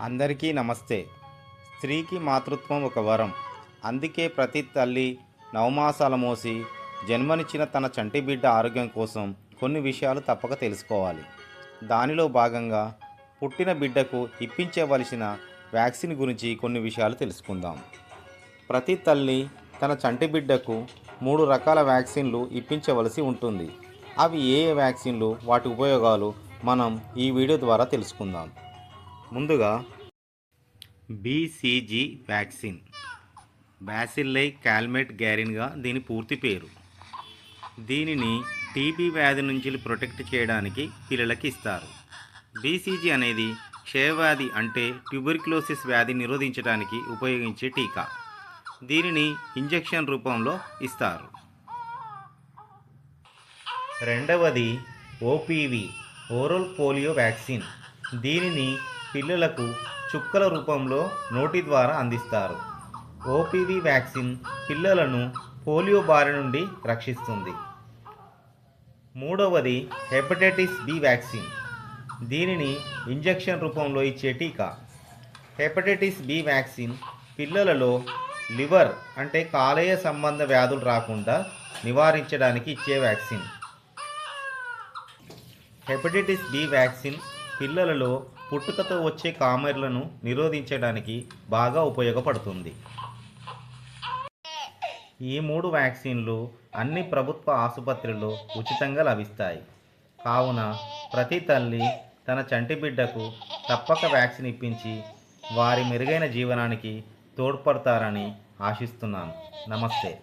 అందరికీ నమస్తే. స్త్రీకి మాతృత్వం ఒక వరం. అందుకే ప్రతి తల్లి నవమాసాల మోసి జన్మనిచ్చిన తన చంటి బిడ్డ ఆరోగ్యం కోసం కొన్ని విషయాలు తప్పక తెలుసుకోవాలి. దానిలో భాగంగా పుట్టిన బిడ్డకు ఇప్పించవలసిన వ్యాక్సిన్ గురించి కొన్ని విషయాలు తెలుసుకుందాం. ప్రతి తల్లి తన చంటి బిడ్డకు మూడు రకాల వ్యాక్సిన్లు ఇప్పించవలసి ఉంటుంది. అవి ఏ ఏ వ్యాక్సిన్లు వాటి ఉపయోగాలు మనం ఈ వీడియో ద్వారా తెలుసుకుందాం. ముందుగా బీసీజీ వ్యాక్సిన్ బ్యాసిల్లై క్యాల్మెట్ గ్యారిన్గా దీని పూర్తి పేరు. దీనిని టీబీ వ్యాధి నుంచి ప్రొటెక్ట్ చేయడానికి పిల్లలకి ఇస్తారు. బీసీజీ అనేది క్షయవ్యాధి అంటే ట్యూబర్క్లోసిస్ వ్యాధి నిరోధించడానికి ఉపయోగించే టీకా. దీనిని ఇంజెక్షన్ రూపంలో ఇస్తారు. రెండవది ఓపీవి ఓరల్ పోలియో వ్యాక్సిన్ దీనిని పిల్లలకు చుక్కల రూపంలో నోటి ద్వారా అందిస్తారు. ఓపీవీ వ్యాక్సిన్ పిల్లలను పోలియో బారి నుండి రక్షిస్తుంది. మూడవది హెపటైటిస్ బి వ్యాక్సిన్. దీనిని ఇంజెక్షన్ రూపంలో ఇచ్చే టీకా. హెపటైటిస్ బి వ్యాక్సిన్ పిల్లలలో లివర్ అంటే కాలేయ సంబంధ వ్యాధులు రాకుండా నివారించడానికి ఇచ్చే వ్యాక్సిన్. హెపటైటిస్ బి వ్యాక్సిన్ పిల్లలలో పుట్టుకతో వచ్చే కామెర్లను నిరోధించడానికి బాగా ఉపయోగపడుతుంది. ఈ మూడు వ్యాక్సిన్లు అన్ని ప్రభుత్వ ఆసుపత్రుల్లో ఉచితంగా లభిస్తాయి. కావున ప్రతి తల్లి తన చంటి బిడ్డకు తప్పక వ్యాక్సిన్ ఇప్పించి వారి మెరుగైన జీవనానికి తోడ్పడతారని ఆశిస్తున్నాను. నమస్తే.